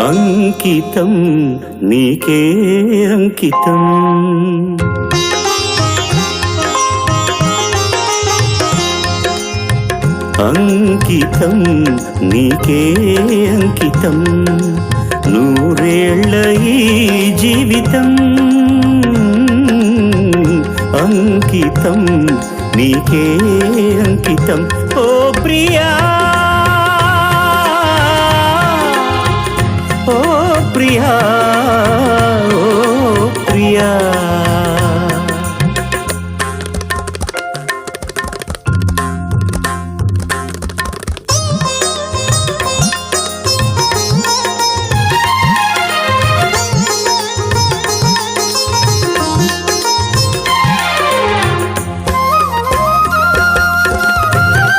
అంకితం నీకే అంకితం. అంకితం నీకే అంకితం నూరేళ్ళ ఈ జీవితం. అంకితం నీకే అంకితం. ఓ ప్రియా! প্রিয়া